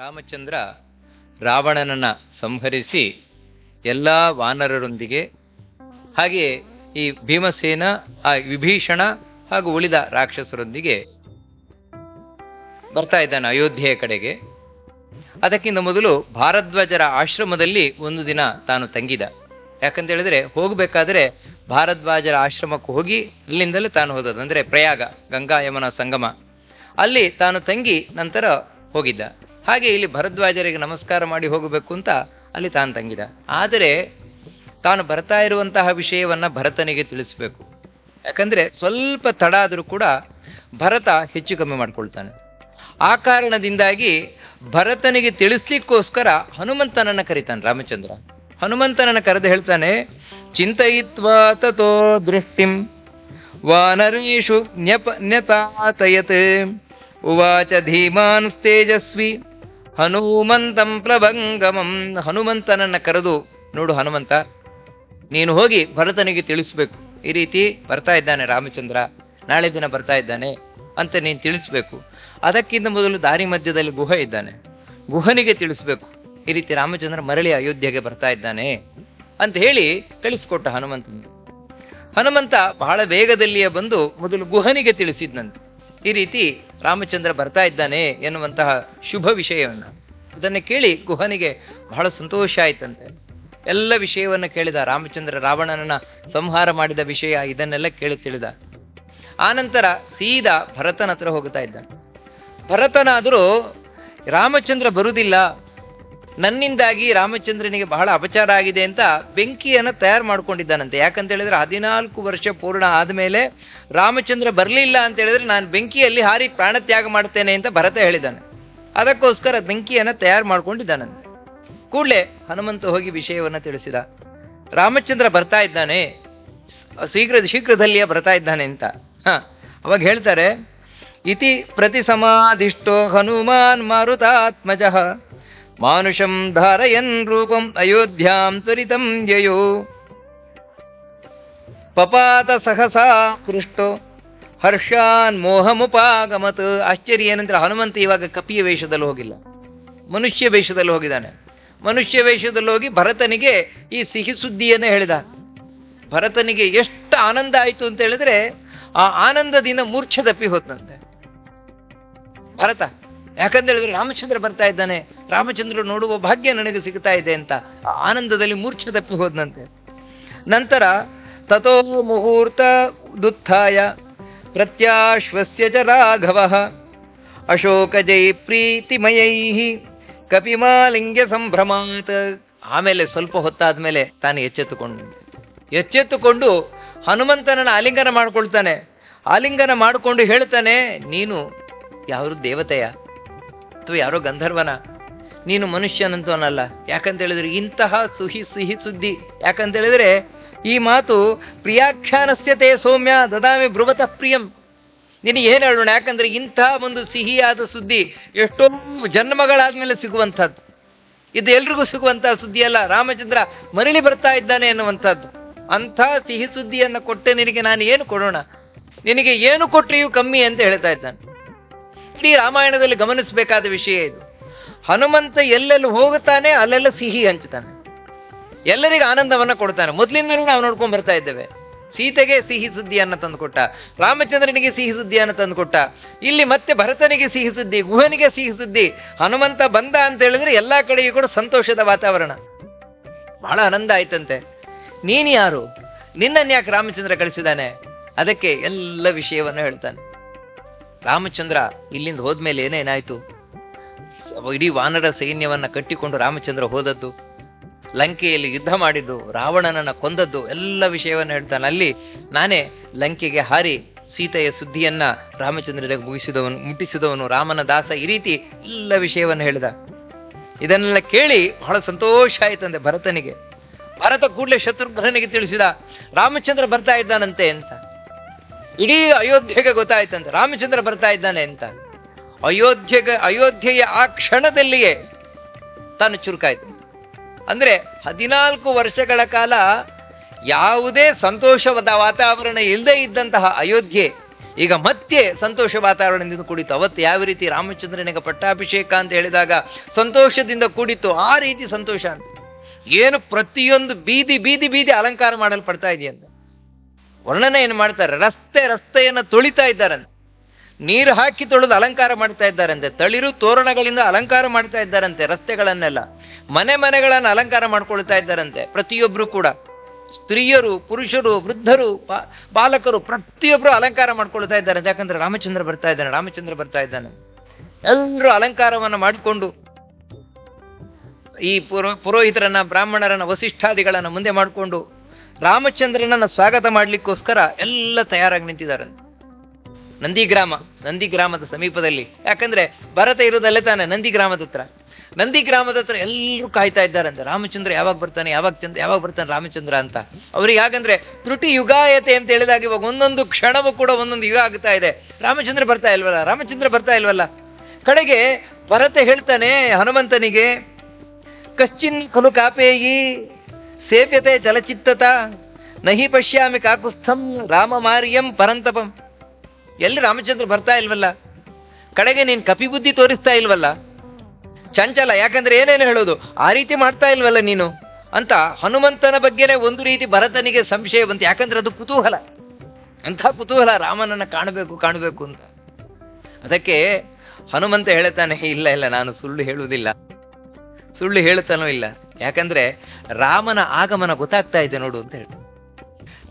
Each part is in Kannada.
ರಾಮಚಂದ್ರ ರಾವಣನನ್ನ ಸಂಹರಿಸಿ ಎಲ್ಲ ವಾನರರೊಂದಿಗೆ, ಹಾಗೆಯೇ ಈ ಭೀಮಸೇನ, ಆ ವಿಭೀಷಣ ಹಾಗೂ ಉಳಿದ ರಾಕ್ಷಸರೊಂದಿಗೆ ಬರ್ತಾ ಇದ್ದಾನೆ ಅಯೋಧ್ಯೆಯ ಕಡೆಗೆ. ಅದಕ್ಕಿಂತ ಮೊದಲು ಭಾರದ್ವಾಜರ ಆಶ್ರಮದಲ್ಲಿ ಒಂದು ದಿನ ತಾನು ತಂಗಿದ. ಯಾಕಂತ ಹೇಳಿದ್ರೆ ಹೋಗಬೇಕಾದ್ರೆ ಭಾರದ್ವಾಜರ ಆಶ್ರಮಕ್ಕೆ ಹೋಗಿ ಅಲ್ಲಿಂದಲೇ ತಾನು ಹೋದದ್ದು. ಅಂದರೆ ಪ್ರಯಾಗ, ಗಂಗಾ ಯಮನ ಸಂಗಮ. ಅಲ್ಲಿ ತಾನು ತಂಗಿ ನಂತರ ಹೋಗಿದ್ದ. ಹಾಗೆ ಇಲ್ಲಿ ಭರದ್ವಾಜರಿಗೆ ನಮಸ್ಕಾರ ಮಾಡಿ ಹೋಗಬೇಕು ಅಂತ ಅಲ್ಲಿ ತಾನು ತಂಗಿದ. ಆದರೆ ತಾನು ಬರ್ತಾ ಇರುವಂತಹ ವಿಷಯವನ್ನು ಭರತನಿಗೆ ತಿಳಿಸಬೇಕು. ಯಾಕಂದರೆ ಸ್ವಲ್ಪ ತಡ ಆದರೂ ಕೂಡ ಭರತ ಹೆಚ್ಚು ಕಮ್ಮಿ ಮಾಡಿಕೊಳ್ತಾನೆ. ಆ ಕಾರಣದಿಂದಾಗಿ ಭರತನಿಗೆ ತಿಳಿಸ್ಲಿಕ್ಕೋಸ್ಕರ ಹನುಮಂತನನ್ನು ಕರೀತಾನೆ ರಾಮಚಂದ್ರ. ಹನುಮಂತನನ್ನ ಕರೆದು ಹೇಳ್ತಾನೆ, ಚಿಂತಯಿತ್ವಾ ತಥೋ ದೃಷ್ಟಿಂ ವಾನರೇಶು ನ್ಯಪ ನ್ಯತಾತಯತ್ ಉವಾಚ ಧೀಮಾನ್ ತೇಜಸ್ವಿ ಹನುಮಂತಂ ಪ್ಲಭಂಗಮಂ ಹನುಮಂತನನ್ನ ಕರೆದು, ನೋಡು ಹನುಮಂತ, ನೀನು ಹೋಗಿ ಭರತನಿಗೆ ತಿಳಿಸ್ಬೇಕು. ಈ ರೀತಿ ಬರ್ತಾ ಇದ್ದಾನೆ ರಾಮಚಂದ್ರ. ನಾಳೆ ದಿನ ಬರ್ತಾ ಇದ್ದಾನೆ ಅಂತ ನೀನು ತಿಳಿಸ್ಬೇಕು. ಅದಕ್ಕಿಂತ ಮೊದಲು ದಾರಿ ಮಧ್ಯದಲ್ಲಿ ಗುಹ ಇದ್ದಾನೆ. ಗುಹನಿಗೆ ತಿಳಿಸ್ಬೇಕು. ಈ ರೀತಿ ರಾಮಚಂದ್ರ ಮರಳಿ ಅಯೋಧ್ಯೆಗೆ ಬರ್ತಾ ಇದ್ದಾನೆ ಅಂತ ಹೇಳಿ ಕಳಿಸ್ಕೊಟ್ಟ ಹನುಮಂತನಿಗೆ. ಹನುಮಂತ ಬಹಳ ವೇಗದಲ್ಲಿಯೇ ಬಂದು ಮೊದಲು ಗುಹನಿಗೆ ತಿಳಿಸಿದ್ನಂತೆ. ಈ ರೀತಿ ರಾಮಚಂದ್ರ ಬರ್ತಾ ಇದ್ದಾನೆ ಎನ್ನುವಂತಹ ಶುಭ ವಿಷಯವನ್ನು. ಇದನ್ನು ಕೇಳಿ ಗುಹನಿಗೆ ಬಹಳ ಸಂತೋಷ ಆಯ್ತಂತೆ. ಎಲ್ಲ ವಿಷಯವನ್ನು ಕೇಳಿದ ರಾಮಚಂದ್ರ ರಾವಣನನ್ನ ಸಂಹಾರ ಮಾಡಿದ ವಿಷಯ ಇದನ್ನೆಲ್ಲ ಕೇಳಿ ತಿಳಿದ. ಆನಂತರ ಸೀದಾ ಭರತನ ಹತ್ರ ಹೋಗ್ತಾ ಇದ್ದಾನೆ. ಭರತನಾದರೂ ರಾಮಚಂದ್ರ ಬರುವುದಿಲ್ಲ ನನ್ನಿಂದಾಗಿ ರಾಮಚಂದ್ರನಿಗೆ ಬಹಳ ಅಪಚಾರ ಆಗಿದೆ ಅಂತ ಬೆಂಕಿಯನ್ನು ತಯಾರು ಮಾಡ್ಕೊಂಡಿದ್ದಾನಂತೆ. ಯಾಕಂತ ಹೇಳಿದ್ರೆ ಹದಿನಾಲ್ಕು ವರ್ಷ ಪೂರ್ಣ ಆದಮೇಲೆ ರಾಮಚಂದ್ರ ಬರಲಿಲ್ಲ ಅಂತ ಹೇಳಿದ್ರೆ ನಾನು ಬೆಂಕಿಯಲ್ಲಿ ಹಾರಿ ಪ್ರಾಣತ್ಯಾಗ ಮಾಡ್ತೇನೆ ಅಂತ ಭರತ ಹೇಳಿದ್ದಾನೆ. ಅದಕ್ಕೋಸ್ಕರ ಬೆಂಕಿಯನ್ನು ತಯಾರು ಮಾಡ್ಕೊಂಡಿದ್ದಾನಂತೆ. ಕೂಡಲೇ ಹನುಮಂತ ಹೋಗಿ ವಿಷಯವನ್ನು ತಿಳಿಸಿದ. ರಾಮಚಂದ್ರ ಬರ್ತಾ ಇದ್ದಾನೆ. ಶೀಘ್ರ ಶೀಘ್ರದಲ್ಲಿಯೇ ಬರ್ತಾ ಇದ್ದಾನೆ ಅಂತ. ಹ, ಅವಾಗ ಹೇಳ್ತಾರೆ, ಇತಿ ಪ್ರತಿ ಸಮಾಧಿಷ್ಟೋ ಹನುಮಾನ್ ಮಾರುತಾತ್ಮಜ. ಮಾನುಷಂ ಧಾರಯನ್ ರೂಪಂ ಅಯೋಧ್ಯಾಂ ತ್ವರಿತಂ ಜಯೋ ಪಪಾತ ಸಹಸಾ ಕೃಷ್ಟೋ ಹರ್ಷಾನ್ ಮೋಹಮುಪಾಗಮತ್ ಆಶ್ಚರ್ಯ ಏನಂದ್ರೆ ಹನುಮಂತ ಇವಾಗ ಕಪಿಯ ವೇಷದಲ್ಲಿ ಹೋಗಿಲ್ಲ. ಮನುಷ್ಯ ವೇಷದಲ್ಲಿ ಹೋಗಿದ್ದಾನೆ. ಮನುಷ್ಯ ವೇಷದಲ್ಲಿ ಹೋಗಿ ಭರತನಿಗೆ ಈ ಸಿಹಿ ಸುದ್ದಿಯನ್ನು ಹೇಳಿದ. ಭರತನಿಗೆ ಎಷ್ಟು ಆನಂದ ಆಯಿತು ಅಂತ ಹೇಳಿದ್ರೆ ಆ ಆನಂದದಿಂದ ಮೂರ್ಛೆ ತಪ್ಪಿ ಹೋದಂತೆ. ಭರತ ಯಾಕಂತ ಹೇಳಿದ್ರೆ ರಾಮಚಂದ್ರ ಬರ್ತಾ ಇದ್ದಾನೆ. ರಾಮಚಂದ್ರ ನೋಡುವ ಭಾಗ್ಯ ನನಗೆ ಸಿಗ್ತಾ ಇದೆ ಅಂತ. ಆನಂದದಲ್ಲಿ ಮೂರ್ಛೆ ತಪ್ಪಿ ಹೋದಂತೆ ನಂತರ ತಥೋ ಮುಹೂರ್ತ ದುತ್ಥಾಯ ಪ್ರತ್ಯಾಶ್ವಸ್ಯ ಚ ರಾಘವ ಅಶೋಕ ಜೈ ಪ್ರೀತಿಮಯೈ ಕಪಿಮಾಲಿಂಗ ಸಂಭ್ರಮಾತ್. ಆಮೇಲೆ ಸ್ವಲ್ಪ ಹೊತ್ತಾದ ಮೇಲೆ ತಾನು ಎಚ್ಚೆತ್ತುಕೊಂಡು ಎಚ್ಚೆತ್ತುಕೊಂಡು ಹನುಮಂತನನ್ನ ಆಲಿಂಗನ ಮಾಡ್ಕೊಳ್ತಾನೆ. ಆಲಿಂಗನ ಮಾಡಿಕೊಂಡು ಹೇಳ್ತಾನೆ, ನೀನು ಯಾರು ದೇವತೆಯ? ಅಥವಾ ಯಾರೋ ಗಂಧರ್ವನ? ನೀನು ಮನುಷ್ಯನಂತೂ ಅನ್ನಲ್ಲ. ಯಾಕಂತ ಹೇಳಿದ್ರೆ ಇಂತಹ ಸುಹಿ ಸಿಹಿ ಸುದ್ದಿ. ಯಾಕಂತ ಹೇಳಿದ್ರೆ ಈ ಮಾತು ಪ್ರಿಯಾಖ್ಯಾನಸ್ಯತೆ ಸೌಮ್ಯ ದದಾಮಿ ಬೃಹತಃ ಪ್ರಿಯಂ. ನಿನಗೆ ಏನು ಹೇಳೋಣ? ಯಾಕಂದ್ರೆ ಇಂತಹ ಒಂದು ಸಿಹಿಯಾದ ಸುದ್ದಿ ಎಷ್ಟೋ ಜನ್ಮಗಳಾದ್ಮೇಲೆ ಸಿಗುವಂಥದ್ದು. ಇದು ಎಲ್ರಿಗೂ ಸಿಗುವಂತಹ ಸುದ್ದಿ ಅಲ್ಲ. ರಾಮಚಂದ್ರ ಮರಳಿ ಬರ್ತಾ ಇದ್ದಾನೆ ಎನ್ನುವಂಥದ್ದು ಅಂಥ ಸಿಹಿ ಸುದ್ದಿಯನ್ನು ಕೊಟ್ಟೆ ನಿನಗೆ ನಾನು ಏನು ಕೊಡೋಣ? ನಿನಗೆ ಏನು ಕೊಟ್ಟರೆಯೂ ಕಮ್ಮಿ ಅಂತ ಹೇಳ್ತಾ ಇದ್ದಾನೆ. ಇಡೀ ರಾಮಾಯಣದಲ್ಲಿ ಗಮನಿಸಬೇಕಾದ ವಿಷಯ ಇದು. ಹನುಮಂತ ಎಲ್ಲೆಲ್ಲಿ ಹೋಗುತ್ತಾನೆ, ಅಲ್ಲೆಲ್ಲ ಸಿಹಿ ಹಂಚುತ್ತಾನೆ. ಎಲ್ಲರಿಗೂ ಆನಂದವನ್ನು ಕೊಡ್ತಾನೆ. ಮೊದಲಿಂದಲೂ ನಾವು ನೋಡ್ಕೊಂಡು ಬರ್ತಾ ಇದ್ದೇವೆ. ಸೀತೆಗೆ ಸಿಹಿ ಸುದ್ದಿಯನ್ನು ತಂದುಕೊಟ್ಟ, ರಾಮಚಂದ್ರನಿಗೆ ಸಿಹಿ ಸುದ್ದಿಯನ್ನು ತಂದುಕೊಟ್ಟ, ಇಲ್ಲಿ ಮತ್ತೆ ಭರತನಿಗೆ ಸಿಹಿ ಸುದ್ದಿ, ಗುಹನಿಗೆ ಸಿಹಿ ಸುದ್ದಿ, ಹನುಮಂತ ಬಂದ ಅಂತ ಹೇಳಿದ್ರೆ ಎಲ್ಲಾ ಕಡೆಯೂ ಕೂಡ ಸಂತೋಷದ ವಾತಾವರಣ. ಬಹಳ ಆನಂದ ಆಯ್ತಂತೆ. ನೀನು ಯಾರು? ನಿನ್ನನ್ನು ಯಾಕೆ ರಾಮಚಂದ್ರ ಕಳಿಸಿದಾನೆ ಅದಕ್ಕೆ ಎಲ್ಲ ವಿಷಯವನ್ನು ಹೇಳ್ತಾನೆ. ರಾಮಚಂದ್ರ ಇಲ್ಲಿಂದ ಹೋದ್ಮೇಲೆ ಏನೇನಾಯ್ತು? ಇಡೀ ವಾನರ ಸೈನ್ಯವನ್ನ ಕಟ್ಟಿಕೊಂಡು ರಾಮಚಂದ್ರ ಹೋದದ್ದು, ಲಂಕೆಯಲ್ಲಿ ಯುದ್ಧ ಮಾಡಿದ್ದು, ರಾವಣನನ್ನ ಕೊಂದದ್ದು, ಎಲ್ಲ ವಿಷಯವನ್ನು ಹೇಳ್ತಾನೆ. ಅಲ್ಲಿ ನಾನೇ ಲಂಕೆಗೆ ಹಾರಿ ಸೀತೆಯ ಸುದ್ದಿಯನ್ನ ರಾಮಚಂದ್ರನಿಗೆ ಮುಗಿಸಿದವನು, ಮುಟ್ಟಿಸಿದವನು, ರಾಮನ ದಾಸ ಈ ರೀತಿ ಎಲ್ಲ ವಿಷಯವನ್ನು ಹೇಳಿದ. ಇದನ್ನೆಲ್ಲ ಕೇಳಿ ಬಹಳ ಸಂತೋಷ ಆಯ್ತಂದೆ ಭರತನಿಗೆ. ಭರತ ಕೂಡಲೇ ಶತ್ರುಘ್ನನಿಗೆ ತಿಳಿಸಿದ, ರಾಮಚಂದ್ರ ಬರ್ತಾ ಇದ್ದಾನಂತೆ ಅಂತ. ಇಡೀ ಅಯೋಧ್ಯೆಗೆ ಗೊತ್ತಾಯ್ತಂತ. ರಾಮಚಂದ್ರ ಬರ್ತಾ ಇದ್ದಾನೆ ಅಂತ. ಅಯೋಧ್ಯೆಗೆ, ಅಯೋಧ್ಯೆಯ ಆ ಕ್ಷಣದಲ್ಲಿಯೇ ತಾನು ಚುರುಕಾಯ್ತು. ಅಂದ್ರೆ ಹದಿನಾಲ್ಕು ವರ್ಷಗಳ ಕಾಲ ಯಾವುದೇ ಸಂತೋಷವಾದ ವಾತಾವರಣ ಇಲ್ಲದೆ ಇದ್ದಂತಹ ಅಯೋಧ್ಯೆ, ಈಗ ಮತ್ತೆ ಸಂತೋಷ ವಾತಾವರಣದಿಂದ ಕೂಡಿತ್ತು. ಅವತ್ತು ಯಾವ ರೀತಿ ರಾಮಚಂದ್ರನಿಗೆ ಪಟ್ಟಾಭಿಷೇಕ ಅಂತ ಹೇಳಿದಾಗ ಸಂತೋಷದಿಂದ ಕೂಡಿತ್ತು, ಆ ರೀತಿ ಸಂತೋಷ ಅಂತ. ಏನು ಪ್ರತಿಯೊಂದು ಬೀದಿ ಬೀದಿ ಬೀದಿ ಅಲಂಕಾರ ಮಾಡಲ್ಪಡ್ತಾ ಇದೆಯಂತ. ವರ್ಣನೆ ಏನು ಮಾಡ್ತಾರೆ? ರಸ್ತೆ ರಸ್ತೆಯನ್ನು ತೊಳಿತಾ ಇದ್ದಾರಂತೆ. ನೀರು ಹಾಕಿ ತೊಳೆದು ಅಲಂಕಾರ ಮಾಡ್ತಾ ಇದ್ದಾರಂತೆ. ತಳಿರು ತೋರಣಗಳಿಂದ ಅಲಂಕಾರ ಮಾಡ್ತಾ ಇದ್ದಾರಂತೆ ರಸ್ತೆಗಳನ್ನೆಲ್ಲ. ಮನೆ ಮನೆಗಳನ್ನು ಅಲಂಕಾರ ಮಾಡ್ಕೊಳ್ತಾ ಇದ್ದಾರಂತೆ ಪ್ರತಿಯೊಬ್ಬರು ಕೂಡ. ಸ್ತ್ರೀಯರು, ಪುರುಷರು, ವೃದ್ಧರು ಬಾಲಕರು ಪ್ರತಿಯೊಬ್ಬರು ಅಲಂಕಾರ ಮಾಡ್ಕೊಳ್ತಾ ಇದ್ದಾರೆ ಯಾಕಂದ್ರೆ ರಾಮಚಂದ್ರ ಬರ್ತಾ ಇದ್ದಾನೆ, ರಾಮಚಂದ್ರ ಬರ್ತಾ ಇದ್ದಾನೆ. ಎಲ್ಲರೂ ಅಲಂಕಾರವನ್ನು ಮಾಡಿಕೊಂಡು ಈ ಪುರೋ, ಪುರೋಹಿತರನ್ನ, ಬ್ರಾಹ್ಮಣರನ್ನ, ವಸಿಷ್ಠಾದಿಗಳನ್ನ ಮುಂದೆ ಮಾಡಿಕೊಂಡು ರಾಮಚಂದ್ರನನ್ನ ಸ್ವಾಗತ ಮಾಡ್ಲಿಕ್ಕೋಸ್ಕರ ಎಲ್ಲ ತಯಾರಾಗಿ ನಿಂತಿದ್ದಾರೆ. ನಂದಿ ಗ್ರಾಮ, ನಂದಿ ಗ್ರಾಮದ ಸಮೀಪದಲ್ಲಿ. ಯಾಕಂದ್ರೆ ಭರತ ಇರೋದಲ್ಲೇ ತಾನೆ ನಂದಿ ಗ್ರಾಮದ ಹತ್ರ. ನಂದಿ ಗ್ರಾಮದ ಹತ್ರ ಎಲ್ಲರೂ ಕಾಯ್ತಾ ಇದ್ದಾರಂತೆ ರಾಮಚಂದ್ರ ಯಾವಾಗ ಬರ್ತಾನೆ, ಯಾವಾಗ ಚಂದ್ರ ಯಾವಾಗ ಬರ್ತಾನೆ ರಾಮಚಂದ್ರ ಅಂತ. ಅವ್ರಿಗೆ ಯಾಕಂದ್ರೆ ತ್ರುಟಿ ಯುಗಾಯತೆ ಅಂತ ಹೇಳಿದಾಗ ಇವಾಗ ಒಂದೊಂದು ಕ್ಷಣವೂ ಕೂಡ ಒಂದೊಂದು ಯುಗ ಆಗ್ತಾ ಇದೆ. ರಾಮಚಂದ್ರ ಬರ್ತಾ ಇಲ್ವಲ್ಲ? ರಾಮಚಂದ್ರ ಬರ್ತಾ ಇಲ್ವಲ್ಲ? ಕಡೆಗೆ ಭರತ ಹೇಳ್ತಾನೆ ಹನುಮಂತನಿಗೆ, ಕಚ್ಚಿನ್ ಕಲು ಕಾಪೇಯಿ ಸೇವ್ಯತೆ ಚಲಚಿತ್ತತ ನಹಿ ಪಶ್ಯಾಮಿ ಕಾಕುಸ್ಥಂ ರಾಮ ಮಾರಿಯಂ ಪರಂತಪಂ. ಎಲ್ಲಿ ರಾಮಚಂದ್ರ ಬರ್ತಾ ಇಲ್ವಲ್ಲ? ಕಡೆಗೆ ನೀನು ಕಪಿ ಬುದ್ಧಿ ತೋರಿಸ್ತಾ ಇಲ್ವಲ್ಲ? ಚಂಚಲ, ಯಾಕಂದ್ರೆ ಏನೇನು ಹೇಳೋದು? ಆ ರೀತಿ ಮಾಡ್ತಾ ಇಲ್ವಲ್ಲ ನೀನು? ಅಂತ ಹನುಮಂತನ ಬಗ್ಗೆನೇ ಒಂದು ರೀತಿ ಭರತನಿಗೆ ಸಂಶಯ ಬಂತು. ಯಾಕಂದ್ರೆ ಅದು ಕುತೂಹಲ. ಅಂಥ ಕುತೂಹಲ ರಾಮನನ್ನ ಕಾಣಬೇಕು ಕಾಣಬೇಕು ಅಂತ. ಅದಕ್ಕೆ ಹನುಮಂತ ಹೇಳುತ್ತಾನೆ ಇಲ್ಲ ಇಲ್ಲ, ನಾನು ಸುಳ್ಳು ಹೇಳುವುದಿಲ್ಲ. ಸುಳ್ಳು ಹೇಳುತ್ತಾನೋ ಇಲ್ಲ. ಯಾಕಂದ್ರೆ ರಾಮನ ಆಗಮನ ಗೊತ್ತಾಗ್ತಾ ಇದೆ ನೋಡು ಅಂತ ಹೇಳಿ.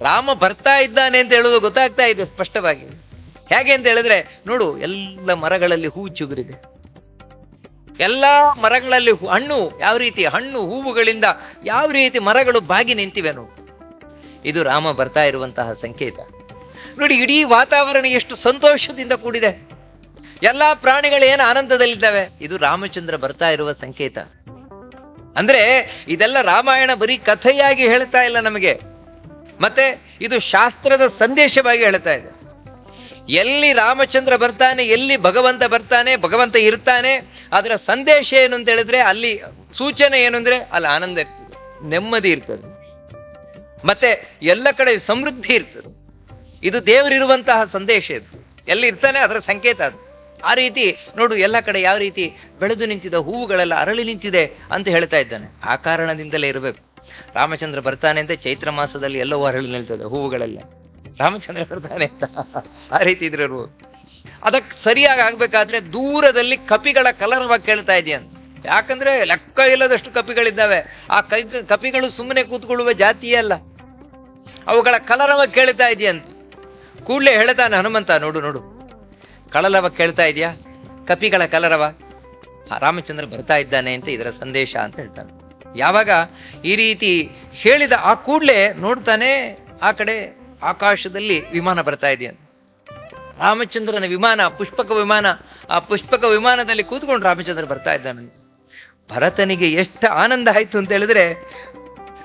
ರಾಮ ಬರ್ತಾ ಇದ್ದಾನೆ ಅಂತ ಹೇಳೋದು ಗೊತ್ತಾಗ್ತಾ ಇದೆ ಸ್ಪಷ್ಟವಾಗಿ. ಹೇಗೆ ಅಂತ ಹೇಳಿದ್ರೆ, ನೋಡು, ಎಲ್ಲ ಮರಗಳಲ್ಲಿ ಹೂ ಚಿಗುರಿದೆ. ಎಲ್ಲ ಮರಗಳಲ್ಲಿ ಹಣ್ಣು, ಯಾವ ರೀತಿ ಹಣ್ಣು ಹೂವುಗಳಿಂದ ಯಾವ ರೀತಿ ಮರಗಳು ಬಾಗಿ ನಿಂತಿವೆ ನೋಡು. ಇದು ರಾಮ ಬರ್ತಾ ಇರುವಂತಹ ಸಂಕೇತ. ನೋಡಿ, ಇಡೀ ವಾತಾವರಣ ಎಷ್ಟು ಸಂತೋಷದಿಂದ ಕೂಡಿದೆ. ಎಲ್ಲಾ ಪ್ರಾಣಿಗಳು ಏನು ಆನಂದದಲ್ಲಿದ್ದಾವೆ? ಇದು ರಾಮಚಂದ್ರ ಬರ್ತಾ ಇರುವ ಸಂಕೇತ. ಅಂದ್ರೆ ಇದೆಲ್ಲ ರಾಮಾಯಣ ಬರೀ ಕಥೆಯಾಗಿ ಹೇಳ್ತಾ ಇಲ್ಲ ನಮಗೆ. ಮತ್ತೆ ಇದು ಶಾಸ್ತ್ರದ ಸಂದೇಶವಾಗಿ ಹೇಳ್ತಾ ಇದೆ. ಎಲ್ಲಿ ರಾಮಚಂದ್ರ ಬರ್ತಾನೆ, ಎಲ್ಲಿ ಭಗವಂತ ಬರ್ತಾನೆ, ಭಗವಂತ ಇರ್ತಾನೆ, ಅದರ ಸಂದೇಶ ಏನು ಅಂತ ಹೇಳಿದ್ರೆ ಅಲ್ಲಿ ಸೂಚನೆ ಏನು ಅಂದ್ರೆ ಅಲ್ಲಿ ಆನಂದ ಇರ್ತದೆ, ನೆಮ್ಮದಿ ಇರ್ತದೆ. ಮತ್ತೆ ಎಲ್ಲ ಕಡೆ ಸಮೃದ್ಧಿ ಇರ್ತದೆ. ಇದು ದೇವರಿರುವಂತಹ ಸಂದೇಶ ಇದು. ಎಲ್ಲಿ ಇರ್ತಾನೆ ಅದರ ಸಂಕೇತ ಅದು. ಆ ರೀತಿ ನೋಡು, ಎಲ್ಲ ಕಡೆ ಯಾವ ರೀತಿ ಬೆಳೆದು ನಿಂತಿದ, ಹೂವುಗಳೆಲ್ಲ ಅರಳಿ ನಿಂತಿದೆ ಅಂತ ಹೇಳ್ತಾ ಇದ್ದಾನೆ. ಆ ಕಾರಣದಿಂದಲೇ ಇರಬೇಕು. ರಾಮಚಂದ್ರ ಬರ್ತಾನೆ ಅಂತ ಚೈತ್ರ ಮಾಸದಲ್ಲಿ ಎಲ್ಲವೂ ಅರಳಿ ನಿಲ್ತದೆ ಹೂವುಗಳೆಲ್ಲ. ರಾಮಚಂದ್ರ ಬರ್ತಾನೆ ಅಂತ ಆ ರೀತಿ ಇದ್ರೆ ಅದಕ್ಕೆ ಸರಿಯಾಗಿ ಆಗ್ಬೇಕಾದ್ರೆ ದೂರದಲ್ಲಿ ಕಪಿಗಳ ಕಲರವ ಕೇಳ್ತಾ ಇದೆಯಂತ ಯಾಕಂದ್ರೆ ಲೆಕ್ಕ ಇಲ್ಲದಷ್ಟು ಕಪಿಗಳಿದ್ದಾವೆ. ಆ ಕೈ, ಕಪಿಗಳು ಸುಮ್ಮನೆ ಕೂತ್ಕೊಳ್ಳುವ ಜಾತಿಯೇ ಅಲ್ಲ. ಅವುಗಳ ಕಲರವ ಕೇಳ್ತಾ ಇದೆಯಂತ ಕೂಡಲೇ ಹೇಳ್ತಾನೆ ಹನುಮಂತ, ನೋಡು ನೋಡು. ಕಳಲವ ಕೇಳ್ತಾ ಇದೆಯಾ? ಕಪಿಗಳ ಕಲರವ? ರಾಮಚಂದ್ರ ಬರ್ತಾ ಇದ್ದಾನೆ ಅಂತ ಇದರ ಸಂದೇಶ ಅಂತ ಹೇಳ್ತಾನೆ. ಯಾವಾಗ ಈ ರೀತಿ ಹೇಳಿದ ಆ ಕೂಡಲೇ ನೋಡ್ತಾನೆ ಆ ಕಡೆ ಆಕಾಶದಲ್ಲಿ ವಿಮಾನ ಬರ್ತಾ ಇದೆಯಂತ. ರಾಮಚಂದ್ರನ ವಿಮಾನ, ಪುಷ್ಪಕ ವಿಮಾನ, ಆ ಪುಷ್ಪಕ ವಿಮಾನದಲ್ಲಿ ಕೂತ್ಕೊಂಡು ರಾಮಚಂದ್ರ ಬರ್ತಾ ಇದ್ದಾನೆ. ಭರತನಿಗೆ ಎಷ್ಟು ಆನಂದ ಆಯ್ತು ಅಂತ ಹೇಳಿದ್ರೆ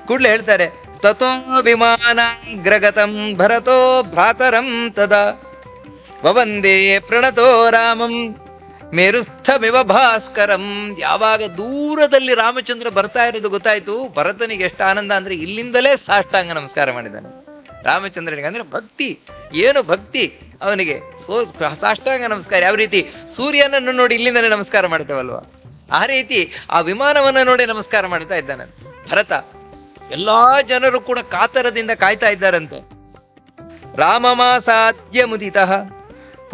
ಕೂಡಲೇ ಹೇಳ್ತಾರೆ ತಥೋ ವಿಮಾನ ಗ್ರಗತಂ ಭರತೋ ಭ್ರಾತರಂ ತದಾ ವವಂದೇ ಪ್ರಣತೋ ರಾಮಂ. ಮೇರುಸ್ಥಮಿವ ಭಾಸ್ಕರಂ. ಯಾವಾಗ ದೂರದಲ್ಲಿ ರಾಮಚಂದ್ರ ಬರ್ತಾ ಇರೋದು ಗೊತ್ತಾಯ್ತು. ಭರತನಿಗೆ ಎಷ್ಟು ಆನಂದ ಅಂದ್ರೆ ಇಲ್ಲಿಂದಲೇ ಸಾಷ್ಟಾಂಗ ನಮಸ್ಕಾರ ಮಾಡಿದ್ದಾನೆ. ರಾಮಚಂದ್ರನಿಗೆ ಅಂದ್ರೆ ಭಕ್ತಿ. ಏನು ಭಕ್ತಿ? ಅವನಿಗೆ ಸೋ ಸಾಷ್ಟಾಂಗ ನಮಸ್ಕಾರ. ಯಾವ ರೀತಿ? ಸೂರ್ಯನನ್ನು ನೋಡಿ ಇಲ್ಲಿಂದಲೇ ನಮಸ್ಕಾರ ಮಾಡ್ತೇವಲ್ವಾ? ಆ ರೀತಿ ಆ ವಿಮಾನವನ್ನು ನೋಡಿ ನಮಸ್ಕಾರ ಮಾಡ್ತಾ ಇದ್ದಾನೆ. ಭರತ, ಎಲ್ಲಾ ಜನರು ಕೂಡ ಕಾತರದಿಂದ ಕಾಯ್ತಾ ಇದ್ದಾರಂತೆ. ರಾಮಮಾಸಾದ್ಯ ಮುದಿತ.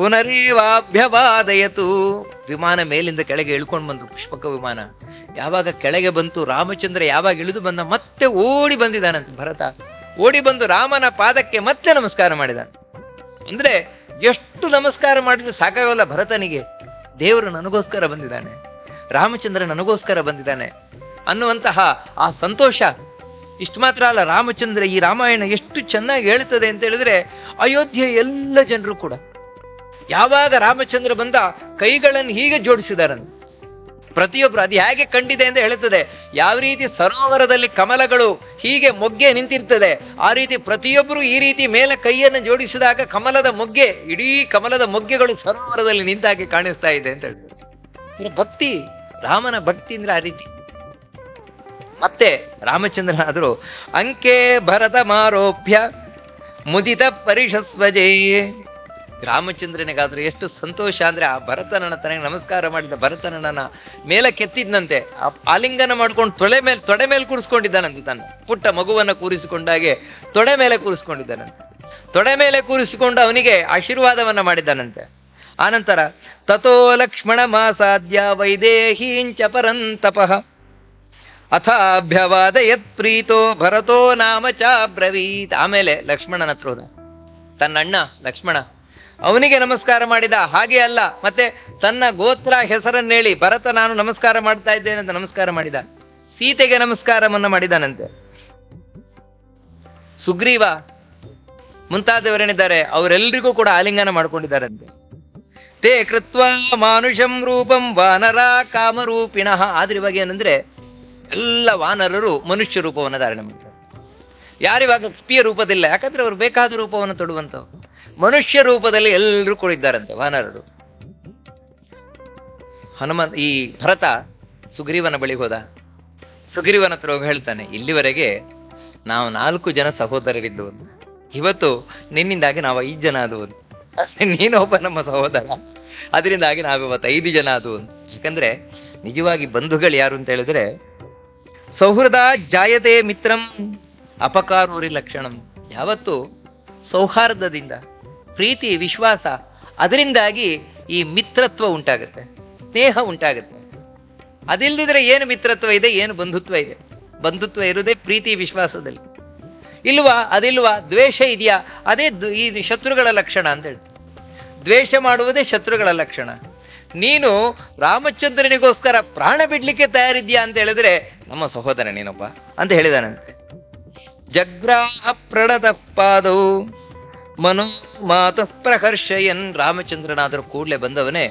ಪುನರೇವಾಭ್ಯವಾದಯತು. ವಿಮಾನ ಮೇಲಿಂದ ಕೆಳಗೆ ಇಳ್ಕೊಂಡು ಬಂತು ಪುಷ್ಪಕ ವಿಮಾನ. ಯಾವಾಗ ಕೆಳಗೆ ಬಂತು, ರಾಮಚಂದ್ರ ಯಾವಾಗ ಇಳಿದು ಬಂದ, ಮತ್ತೆ ಓಡಿ ಬಂದಿದ್ದಾನಂತೆ ಭರತ. ಓಡಿ ಬಂದು ರಾಮನ ಪಾದಕ್ಕೆ ಮತ್ತೆ ನಮಸ್ಕಾರ ಮಾಡಿದ ಅಂದ್ರೆ ಎಷ್ಟು ನಮಸ್ಕಾರ ಮಾಡಿದ್ರು ಸಾಕಾಗಲ್ಲ ಭರತನಿಗೆ. ದೇವರು ನನಗೋಸ್ಕರ ಬಂದಿದ್ದಾನೆ. ರಾಮಚಂದ್ರ ನನಗೋಸ್ಕರ ಬಂದಿದ್ದಾನೆ. ಅನ್ನುವಂತಹ ಆ ಸಂತೋಷ. ಇಷ್ಟು ಮಾತ್ರ ಅಲ್ಲ, ರಾಮಚಂದ್ರ ಈ ರಾಮಾಯಣ ಎಷ್ಟು ಚೆನ್ನಾಗಿ ಹೇಳ್ತದೆ ಅಂತ ಹೇಳಿದ್ರೆ ಅಯೋಧ್ಯೆ ಎಲ್ಲ ಜನರು ಕೂಡ. ಯಾವಾಗ ರಾಮಚಂದ್ರ ಬಂದ, ಕೈಗಳನ್ನು ಹೀಗೆ ಜೋಡಿಸಿದಾರಂತೆ ಪ್ರತಿಯೊಬ್ಬರು ಅದು ಹೇಗೆ ಕಂಡಿದೆ ಎಂದು ಹೇಳುತ್ತದೆ, ಯಾವ ರೀತಿ ಸರೋವರದಲ್ಲಿ ಕಮಲಗಳು ಹೀಗೆ ಮೊಗ್ಗೆ ನಿಂತಿರ್ತದೆ, ಆ ರೀತಿ ಪ್ರತಿಯೊಬ್ಬರು ಈ ರೀತಿ ಮೇಲೆ ಕೈಯನ್ನು ಜೋಡಿಸಿದಾಗ ಕಮಲದ ಮೊಗ್ಗೆ, ಇಡೀ ಕಮಲದ ಮೊಗ್ಗೆಗಳು ಸರೋವರದಲ್ಲಿ ನಿಂತಾಗಿ ಕಾಣಿಸ್ತಾ ಇದೆ ಅಂತ ಹೇಳ್ತಾರೆ ಭಕ್ತಿ, ರಾಮನ ಭಕ್ತಿ ಅಂದ್ರೆ ಆ ರೀತಿ. ಮತ್ತೆ ರಾಮಚಂದ್ರನಾದರೂ, ಅಂಕೆ ಭರತ ಮಾರೋಪ್ಯ, ಮುದಿತ ಪರಿಷಸ್ವಜೇ ರಾಮಚಂದ್ರನಿಗಾದ್ರೂ ಎಷ್ಟು ಸಂತೋಷ ಅಂದ್ರೆ ಆ ಭರತನನ್ನ ತನಗೆ ನಮಸ್ಕಾರ ಮಾಡಿದ ಭರತನನ್ನ ಮೇಲೆ ಕೆತ್ತಿದ್ದಂತೆ ಆ ಆಲಿಂಗನ ಮಾಡ್ಕೊಂಡು ತೊಳೆ ಮೇಲೆ, ತೊಡೆ ಮೇಲೆ ಕೂರಿಸ್ಕೊಂಡಿದ್ದಾನಂತೆ ತನ್ನ ಪುಟ್ಟ ಮಗುವನ್ನ ಕೂರಿಸಿಕೊಂಡಾಗೆ ತೊಡೆ ಮೇಲೆ ಕೂರಿಸ್ಕೊಂಡಿದ್ದಾನಂತೆ. ತೊಡೆ ಮೇಲೆ ಕೂರಿಸಿಕೊಂಡು ಅವನಿಗೆ ಆಶೀರ್ವಾದವನ್ನ ಮಾಡಿದ್ದಾನಂತೆ. ಆನಂತರ ತಥೋ ಲಕ್ಷ್ಮಣ ಮಾಸಾದ್ಯ ವೈದೇಹೀಂಚ ಪರಂತಪಃ. ಅಥಾಭ್ಯವಾದ ಯತ್ ಪ್ರೀತೋ ಭರತೋ ನಾಮ ಚ ಬ್ರವೀತ್ ಆಮೇಲೆ ಲಕ್ಷ್ಮಣನ ಹತ್ರ ತನ್ನಣ್ಣ ಲಕ್ಷ್ಮಣ ಅವನಿಗೆ ನಮಸ್ಕಾರ ಮಾಡಿದ ಹಾಗೆ ಅಲ್ಲ, ಮತ್ತೆ ತನ್ನ ಗೋತ್ರ ಹೆಸರನ್ನೇಳಿ ಭರತ ನಾನು ನಮಸ್ಕಾರ ಮಾಡ್ತಾ ಇದ್ದೇನೆ ಅಂತ ನಮಸ್ಕಾರ ಮಾಡಿದ. ಸೀತೆಗೆ ನಮಸ್ಕಾರವನ್ನ ಮಾಡಿದನಂತೆ. ಸುಗ್ರೀವ ಮುಂತಾದವರೇನಿದ್ದಾರೆ ಅವರೆಲ್ಲರಿಗೂ ಕೂಡ ಆಲಿಂಗನ ಮಾಡ್ಕೊಂಡಿದ್ದಾರಂತೆ. ತೇ ಕೃತ್ವ ಮಾನುಷಂ ರೂಪಂ ವಾನರ ಕಾಮರೂಪಿಣ. ಆದ್ರೆ ಇವಾಗ ಏನಂದ್ರೆ, ಎಲ್ಲ ವಾನರರು ಮನುಷ್ಯ ರೂಪವನ್ನು ಧಾರಣೆ ಮಾಡ್ತಾರೆ. ಯಾರಿವಾಗ ಪಿಯ ರೂಪದಿಲ್ಲ, ಯಾಕಂದ್ರೆ ಅವ್ರು ಬೇಕಾದ ರೂಪವನ್ನು ತೊಡುವಂತವ್ರು ಮನುಷ್ಯ ರೂಪದಲ್ಲಿ ಎಲ್ಲರೂ ಕೂಡಿದ್ದಾರಂತೆ, ವಾನರರು. ಹನುಮಂತ, ಈ ಭರತ ಸುಗ್ರೀವನ ಬಳಿ ಹೋದ. ಸುಗ್ರೀವನ ಹತ್ರ ಹೋಗಿ ಹೇಳ್ತಾನೆ, ಇಲ್ಲಿವರೆಗೆ ನಾವು ನಾಲ್ಕು ಜನ ಸಹೋದರರಿದ್ದು ಇವತ್ತು ನಿನ್ನಿಂದಾಗಿ ನಾವು ಐದು ಜನ ಆದವು ನೀನೊಬ್ಬ ನಮ್ಮ ಸಹೋದರ. ಅದರಿಂದಾಗಿ ನಾವು ಇವತ್ತು ಐದು ಜನ ಆದವು ಯಾಕಂದ್ರೆ ನಿಜವಾಗಿ ಬಂಧುಗಳು ಯಾರು ಅಂತ ಹೇಳಿದ್ರೆ, ಸೌಹೃದ ಜಾಯತೆ ಮಿತ್ರಂ ಅಪಕಾರೂರಿ ಲಕ್ಷಣಂ. ಯಾವತ್ತು ಸೌಹಾರ್ದದಿಂದ ಪ್ರೀತಿ, ವಿಶ್ವಾಸ, ಅದರಿಂದಾಗಿ ಈ ಮಿತ್ರತ್ವ ಉಂಟಾಗುತ್ತೆ, ಸ್ನೇಹ ಉಂಟಾಗುತ್ತೆ. ಅದಿಲ್ಲದಿದ್ರೆ ಏನು ಮಿತ್ರತ್ವ ಇದೆ, ಏನು ಬಂಧುತ್ವ ಇದೆ? ಬಂಧುತ್ವ ಇರುವುದೇ ಪ್ರೀತಿ, ವಿಶ್ವಾಸದಲ್ಲಿ. ಇಲ್ವಾ, ಅದಿಲ್ವಾ, ದ್ವೇಷ ಇದೆಯಾ? ಅದೇ ಈ ಶತ್ರುಗಳ ಲಕ್ಷಣ ಅಂತ ಹೇಳ್ತಾರೆ. ದ್ವೇಷ ಮಾಡುವುದೇ ಶತ್ರುಗಳ ಲಕ್ಷಣ. ನೀನು ರಾಮಚಂದ್ರನಿಗೋಸ್ಕರ ಪ್ರಾಣ ಬಿಡ್ಲಿಕ್ಕೆ ತಯಾರಿದ್ಯಾ ಅಂತ ಹೇಳಿದ್ರೆ, ನಮ್ಮ ಸಹೋದರ ನೀನೊಬ್ಬ ಅಂತ ಹೇಳಿದಾನಂತೆ. ಜಗ್ರಾಹ ಪ್ರಣದಪ್ಪಾದವು ಪಾದವು ಮನೋ ಮಾತ ಪ್ರಕರ್ಷಯನ್ ರಾಮಚಂದ್ರನಾದರೂ ಕೂಡಲೇ ಬಂದವನೇ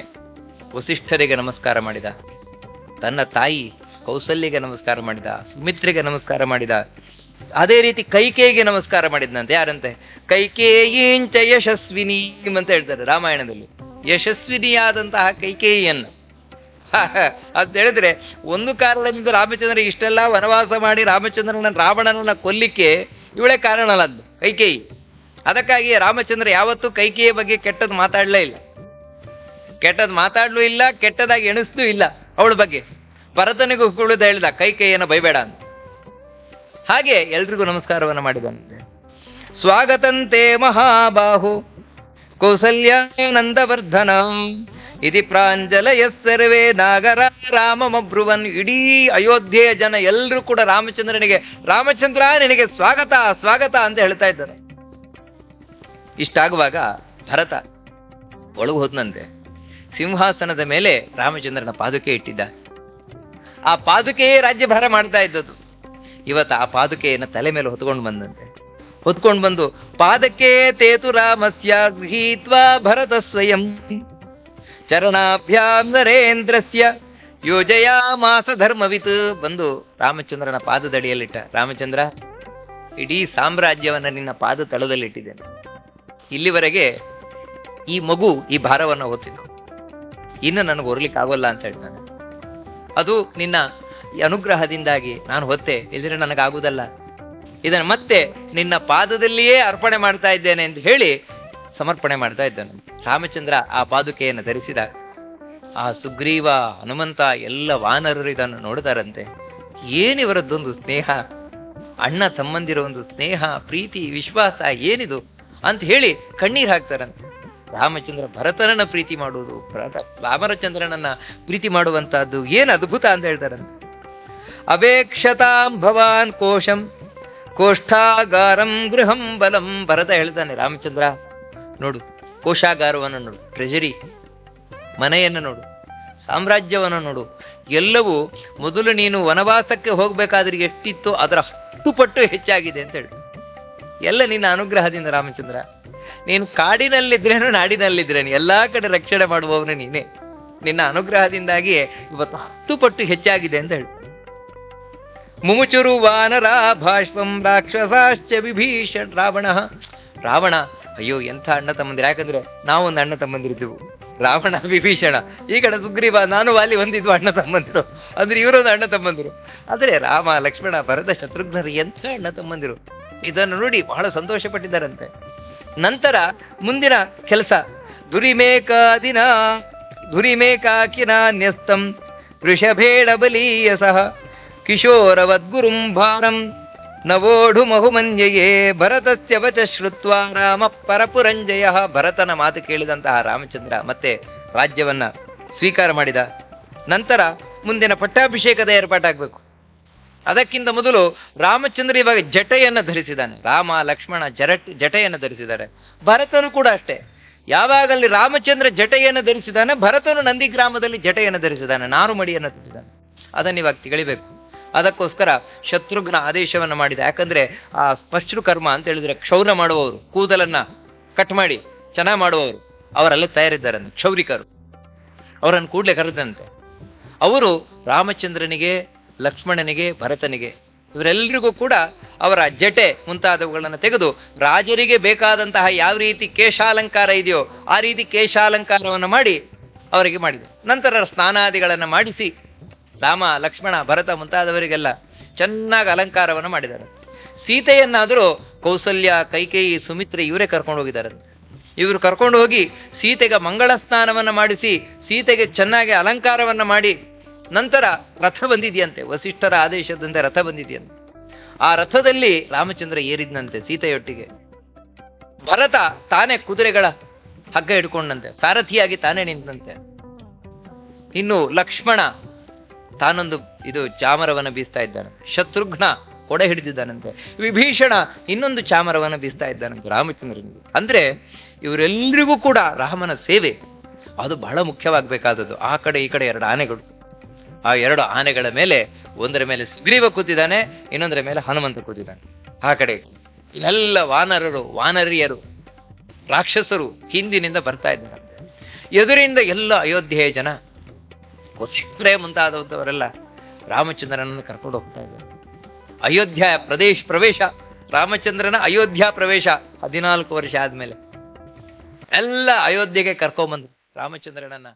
ವಸಿಷ್ಠರಿಗೆ ನಮಸ್ಕಾರ ಮಾಡಿದ. ತನ್ನ ತಾಯಿ ಕೌಸಲ್ಯಗೆ ನಮಸ್ಕಾರ ಮಾಡಿದ, ಸುಮಿತ್ರೆಗೆ ನಮಸ್ಕಾರ ಮಾಡಿದ, ಅದೇ ರೀತಿ ಕೈಕೇಯಿಗೆ ನಮಸ್ಕಾರ ಮಾಡಿದ್ನಂತೆ. ಯಾರಂತೆ? ಕೈಕೇಯಿಂಚ ಯಶಸ್ವಿನಿ ಅಂತ ಹೇಳ್ತಾರೆ ರಾಮಾಯಣದಲ್ಲಿ. ಯಶಸ್ವಿನಿಯಾದಂತಹ ಕೈಕೇಯಿಯನ್ನು. ಅಂತ ಹೇಳಿದ್ರೆ ಒಂದು ಕಾರಣದಿಂದ ರಾಮಚಂದ್ರ ಇಷ್ಟೆಲ್ಲ ವನವಾಸ ಮಾಡಿ ರಾಮಚಂದ್ರನ ರಾವಣನನ್ನ ಕೊಲ್ಲಿಕ್ಕೆ ಇವಳೇ ಕಾರಣಲದ್ದು ಕೈಕೇಯಿ. ಅದಕ್ಕಾಗಿ ರಾಮಚಂದ್ರ ಯಾವತ್ತೂ ಕೈಕೇಯ ಬಗ್ಗೆ ಕೆಟ್ಟದ್ದು ಮಾತಾಡಲೇ ಇಲ್ಲ. ಕೆಟ್ಟದ್ದು ಮಾತಾಡಲೂ ಇಲ್ಲ, ಕೆಟ್ಟದಾಗಿ ಎಣಿಸ್ತೂ ಇಲ್ಲ ಅವಳ ಬಗ್ಗೆ. ಭರತನಿಗೂ ಕುಳಿದು ಹೇಳಿದ ಕೈಕೇಯನ ಬೈಬೇಡ ಅಂತ. ಹಾಗೆ ಎಲ್ರಿಗೂ ನಮಸ್ಕಾರವನ್ನು ಮಾಡಿದಂತೆ ಸ್ವಾಗತಂತೆ ಮಹಾಬಾಹು. ಕೌಸಲ್ಯಾನಂದವರ್ಧನ. ಇತಿ ಪ್ರಾಂಜಲಯ ಸರ್ವೇ ನಾಗರ ರಾಮಮಬ್ರುವನ್. ಇಡೀ ಅಯೋಧ್ಯೆಯ ಜನ ಎಲ್ಲರೂ ಕೂಡ ರಾಮಚಂದ್ರನಿಗೆ ರಾಮಚಂದ್ರ ನಿನಗೆ ಸ್ವಾಗತ ಸ್ವಾಗತ ಅಂತ ಹೇಳ್ತಾ ಇದ್ದಾರೆ. ಇಷ್ಟಾಗುವಾಗ ಭರತ ಒಳಗು ಹೋದ್ನಂತೆ. ಸಿಂಹಾಸನದ ಮೇಲೆ ರಾಮಚಂದ್ರನ ಪಾದುಕೆ ಇಟ್ಟಿದ್ದ. ಆ ಪಾದುಕೆಯೇ ರಾಜ್ಯಭಾರ ಮಾಡ್ತಾ ಇದ್ದದ್ದು. ಇವತ್ತು ಆ ಪಾದುಕೆಯನ್ನು ತಲೆ ಮೇಲೆ ಹೊತ್ಕೊಂಡು ಬಂದಂತೆ. ಹೊತ್ಕೊಂಡು ಬಂದು, ಪಾದಕ್ಕೆ ತೇತು ರಾಮಸ್ಯ ಗೃಹೀತ್ವಾ ಭರತ ಸ್ವಯಂ. ಚರಣಾಭ್ಯಾಂ ನರೇಂದ್ರಸ್ಯ ಯೋಜಯಾಮಾಸ ಧರ್ಮವಿತ್. ಬಂದು ರಾಮಚಂದ್ರನ ಪಾದದಡಿಯಲ್ಲಿಟ್ಟ. ರಾಮಚಂದ್ರ, ಇಡೀ ಸಾಮ್ರಾಜ್ಯವನ್ನ ನಿನ್ನ ಪಾದ ತಳದಲ್ಲಿಟ್ಟಿದ್ದೇನೆ ಇಲ್ಲಿವರೆಗೆ ಈ ಮಗು ಈ ಭಾರವನ್ನು ಹೊತ್ತಿದ್ದು ಇನ್ನು ನನಗೆ ಹೊರಲಿಕ್ಕೆ ಆಗೋಲ್ಲ ಅಂತ ಹೇಳ್ತಾನೆ. ಅದು ನಿನ್ನ ಅನುಗ್ರಹದಿಂದಾಗಿ ನಾನು ಹೊತ್ತೆ ಇದ್ರೆ ನನಗಾಗುವುದಲ್ಲ. ಇದನ್ನು ಮತ್ತೆ ನಿನ್ನ ಪಾದದಲ್ಲಿಯೇ ಅರ್ಪಣೆ ಮಾಡ್ತಾ ಇದ್ದೇನೆ ಅಂತ ಹೇಳಿ ಸಮರ್ಪಣೆ ಮಾಡ್ತಾ ಇದ್ದಾನೆ. ರಾಮಚಂದ್ರ ಆ ಪಾದುಕೆಯನ್ನು ಧರಿಸಿದ. ಆ ಸುಗ್ರೀವ, ಹನುಮಂತ ಎಲ್ಲ ವಾನರರು ಇದನ್ನು ನೋಡ್ತಾರಂತೆ. ಏನಿವರದ್ದೊಂದು ಸ್ನೇಹ? ಅಣ್ಣ ತಮ್ಮಂದಿರ ಒಂದು ಸ್ನೇಹ, ಪ್ರೀತಿ, ವಿಶ್ವಾಸ ಏನಿದು? ಅಂತ ಹೇಳಿ ಕಣ್ಣೀರ್ ಹಾಕ್ತಾರಂತೆ. ರಾಮಚಂದ್ರ ಭರತನನ್ನ ಪ್ರೀತಿ ಮಾಡುವುದು ರಾಮರಚಂದ್ರನನ್ನ ಪ್ರೀತಿ ಮಾಡುವಂತಹದ್ದು ಏನು ಅದ್ಭುತ ಅಂತ ಹೇಳ್ತಾರಂತೆ. ಅಪೇಕ್ಷತಾಂ ಭವಾನ್ ಕೋಶಂ, ಕೋಷ್ಠಾಗಾರಂ ಗೃಹಂ ಬಲಂ ಭರತ ಹೇಳ್ತಾನೆ ರಾಮಚಂದ್ರ. ನೋಡು, ಕೋಶಾಗಾರವನ್ನು ನೋಡು ಟ್ರೆಜರಿ ಮನೆಯನ್ನು ನೋಡು, ಸಾಮ್ರಾಜ್ಯವನ್ನು ನೋಡು, ಎಲ್ಲವೂ ಮೊದಲು ನೀನು ವನವಾಸಕ್ಕೆ ಹೋಗಬೇಕಾದ್ರೆ ಎಷ್ಟಿತ್ತು ಅದರ ಹತ್ತು ಪಟ್ಟು ಹೆಚ್ಚಾಗಿದೆ ಅಂತ ಹೇಳಿ. ಎಲ್ಲ ನಿನ್ನ ಅನುಗ್ರಹದಿಂದ ರಾಮಚಂದ್ರ. ನೀನು ಕಾಡಿನಲ್ಲಿದ್ರೇನು ನಾಡಿನಲ್ಲಿದ್ರೇನು ಎಲ್ಲಾ ಕಡೆ ರಕ್ಷಣೆ ಮಾಡುವವನು ನೀನೇ. ನಿನ್ನ ಅನುಗ್ರಹದಿಂದಾಗಿ ಇವತ್ತು ಹತ್ತು ಪಟ್ಟು ಹೆಚ್ಚಾಗಿದೆ ಅಂತ ಹೇಳಿ. ಮುಮುಚುರು ವಾನರ ಭಾಷ್ಪಂ ರಾಕ್ಷಸಾಶ್ಚ ವಿಭೀಷಣ್ ರಾವಣ. ರಾವಣ, ಅಯ್ಯೋ, ಎಂಥ ಅಣ್ಣ ತಮ್ಮಂದಿರು. ಯಾಕಂದ್ರೆ ನಾವು ಒಂದು ಅಣ್ಣ ತಮ್ಮಂದಿರಿದ್ದೆವು. ರಾವಣ, ವಿಭೀಷಣ, ಈ ಕಡೆ ಸುಗ್ರೀವ, ನಾನು ವಾಲಿ ಹೊಂದಿದ್ದು ಅಣ್ಣ ತಮ್ಮಂದಿರು. ಅಂದ್ರೆ ಇವರೊಂದು ಅಣ್ಣ ತಮ್ಮಂದಿರು. ಆದರೆ ರಾಮ, ಲಕ್ಷ್ಮಣ, ಭರತ, ಶತ್ರುಘ್ನರು ಎಂಥ ಅಣ್ಣ ತಮ್ಮಂದಿರು. ಇದನ್ನು ನೋಡಿ ಬಹಳ ಸಂತೋಷ ಪಟ್ಟಿದ್ದಾರಂತೆ ನಂತರ ಮುಂದಿನ ಕೆಲಸ. ದುರಿಮೇಕಾದಿನ ಧುರಿಮೇಕಾಕಿನ ನ್ಯಸ್ತಂ, ವೃಷಭೇಡ ಬಲೀಯಸಃ ಕಿಶೋರವದ್ಗುರುಂ ಭಾರಂ ನವೋಢು ಮಹುಮಂಜಯೇ ಭರತಸ್ಯ ವಚ ಶ್ರುತ್ವ ರಾಮ ಪರಪುರಂಜಯ. ಭರತನ ಮಾತು ಕೇಳಿದಂತಹ ರಾಮಚಂದ್ರ ಮತ್ತೆ ರಾಜ್ಯವನ್ನ ಸ್ವೀಕಾರ ಮಾಡಿದ. ನಂತರ ಮುಂದಿನ ಪಟ್ಟಾಭಿಷೇಕದ ಏರ್ಪಾಟಾಗಬೇಕು. ಅದಕ್ಕಿಂತ ಮೊದಲು ರಾಮಚಂದ್ರ ಇವಾಗ ಜಟೆಯನ್ನು ಧರಿಸಿದ್ದಾನೆ. ರಾಮ, ಲಕ್ಷ್ಮಣ ಜರಟ್, ಜಟೆಯನ್ನು ಧರಿಸಿದ್ದಾರೆ. ಭರತನು ಕೂಡ ಅಷ್ಟೇ. ಯಾವಾಗಲ್ಲಿ ರಾಮಚಂದ್ರ ಜಟೆಯನ್ನು ಧರಿಸಿದ್ದಾನೆ ಭರತನು ನಂದಿಗ್ರಾಮದಲ್ಲಿ ಜಟೆಯನ್ನು ಧರಿಸಿದ್ದಾನೆ. ನಾರು ಮಡಿಯನ್ನು ಧರಿಸಿದ್ದಾನೆ. ಅದನ್ನು ಇವಾಗ ತಿಳಿಬೇಕು. ಅದಕ್ಕೋಸ್ಕರ ಶತ್ರುಘ್ನ ಆದೇಶವನ್ನು ಮಾಡಿದ. ಯಾಕಂದ್ರೆ ಆ ಸ್ಪಶ್ರು ಕರ್ಮ ಅಂತ ಹೇಳಿದ್ರೆ ಕ್ಷೌರ ಮಾಡುವವರು, ಕೂದಲನ್ನ ಕಟ್ ಮಾಡಿ ಚೆನ್ನಾಗಿ ಮಾಡುವವರು, ಅವರೆಲ್ಲ ತಯಾರಿದ್ದಾರೆ ಕ್ಷೌರಿಕರು. ಅವರನ್ನು ಕೂಡಲೇ ಕರೆದಂತೆ. ಅವರು ರಾಮಚಂದ್ರನಿಗೆ ಲಕ್ಷ್ಮಣನಿಗೆ, ಭರತನಿಗೆ ಇವರೆಲ್ಲರಿಗೂ ಕೂಡ ಅವರ ಜಟೆ ಮುಂತಾದವುಗಳನ್ನು ತೆಗೆದು ರಾಜರಿಗೆ ಬೇಕಾದಂತಹ ಯಾವ ರೀತಿ ಕೇಶಾಲಂಕಾರ ಇದೆಯೋ ಆ ರೀತಿ ಕೇಶಾಲಂಕಾರವನ್ನು ಮಾಡಿ ಅವರಿಗೆ ಮಾಡಿದರು. ನಂತರ ಸ್ನಾನಾದಿಗಳನ್ನು ಮಾಡಿಸಿ ರಾಮ, ಲಕ್ಷ್ಮಣ, ಭರತ ಮುಂತಾದವರಿಗೆಲ್ಲ ಚೆನ್ನಾಗಿ ಅಲಂಕಾರವನ್ನು ಮಾಡಿದ್ದಾರೆ ಸೀತೆಯನ್ನಾದರೂ ಕೌಸಲ್ಯ, ಕೈಕೇಯಿ, ಸುಮಿತ್ರೆ ಇವರೇ ಕರ್ಕೊಂಡು ಹೋಗಿದ್ದಾರೆ. ಇವರು ಕರ್ಕೊಂಡು ಹೋಗಿ ಸೀತೆಗೆ ಮಂಗಳ ಸ್ನಾನವನ್ನು ಮಾಡಿಸಿ ಸೀತೆಗೆ ಚೆನ್ನಾಗಿ ಅಲಂಕಾರವನ್ನು ಮಾಡಿ ನಂತರ ರಥ ಬಂದಿದೆಯಂತೆ, ವಸಿಷ್ಠರ ಆದೇಶದಂತೆ ರಥ ಬಂದಿದೆಯಂತೆ. ಆ ರಥದಲ್ಲಿ ರಾಮಚಂದ್ರ ಏರಿದ್ನಂತೆ ಸೀತೆಯೊಟ್ಟಿಗೆ. ಭರತ ತಾನೇ ಕುದುರೆಗಳ ಹಗ್ಗ ಹಿಡ್ಕೊಂಡಂತೆ, ಸಾರಥಿಯಾಗಿ ತಾನೇ ನಿಂತಂತೆ. ಇನ್ನು ಲಕ್ಷ್ಮಣ ತಾನೊಂದು ಇದು ಚಾಮರವನ ಬೀಸ್ತಾ ಇದ್ದಾನೆ ಶತ್ರುಘ್ನ ಕೊಡೆ ಹಿಡಿದಿದ್ದಾನಂತೆ, ವಿಭೀಷಣ ಇನ್ನೊಂದು ಚಾಮರವನ ಬೀಸ್ತಾ ಇದ್ದಾನಂತೆ ರಾಮಚಂದ್ರನಿಗೆ. ಅಂದ್ರೆ ಇವರೆಲ್ಲರಿಗೂ ಕೂಡ ರಾಮನ ಸೇವೆ, ಅದು ಬಹಳ ಮುಖ್ಯವಾಗಬೇಕಾದದ್ದು, ಆ ಕಡೆ ಈ ಕಡೆ ಎರಡು ಆನೆಗಳು. ಆ ಎರಡು ಆನೆಗಳ ಮೇಲೆ ಒಂದರ ಮೇಲೆ ಸುಗ್ರೀವ ಕೂತಿದ್ದಾನೆ, ಇನ್ನೊಂದರ ಮೇಲೆ ಹನುಮಂತ ಕೂತಿದ್ದಾನೆ. ಆ ಕಡೆ ಇಲ್ಲೆಲ್ಲ ವಾನರರು, ವಾನರಿಯರು, ರಾಕ್ಷಸರು ಹಿಂದಿನಿಂದ ಬರ್ತಾ ಇದ್ದಾರೆ. ಎದುರಿಂದ ಎಲ್ಲ ಅಯೋಧ್ಯೆಯ ಜನ ವಸಿಷ್ಠರೇ ಮುಂತಾದವರೆಲ್ಲ, ರಾಮಚಂದ್ರನನ್ನು ಕರ್ಕೊಂಡು ಹೋಗ್ತಾ ಇದ್ದಾರೆ. ಅಯೋಧ್ಯ ಪ್ರದೇಶ ಪ್ರವೇಶ, ರಾಮಚಂದ್ರನ ಅಯೋಧ್ಯ ಪ್ರವೇಶ ಹದಿನಾಲ್ಕು ವರ್ಷ ಆದ್ಮೇಲೆ. ಎಲ್ಲ ಅಯೋಧ್ಯೆಗೆ ಕರ್ಕೊಂಬಂದ್ರು ರಾಮಚಂದ್ರನನ್ನ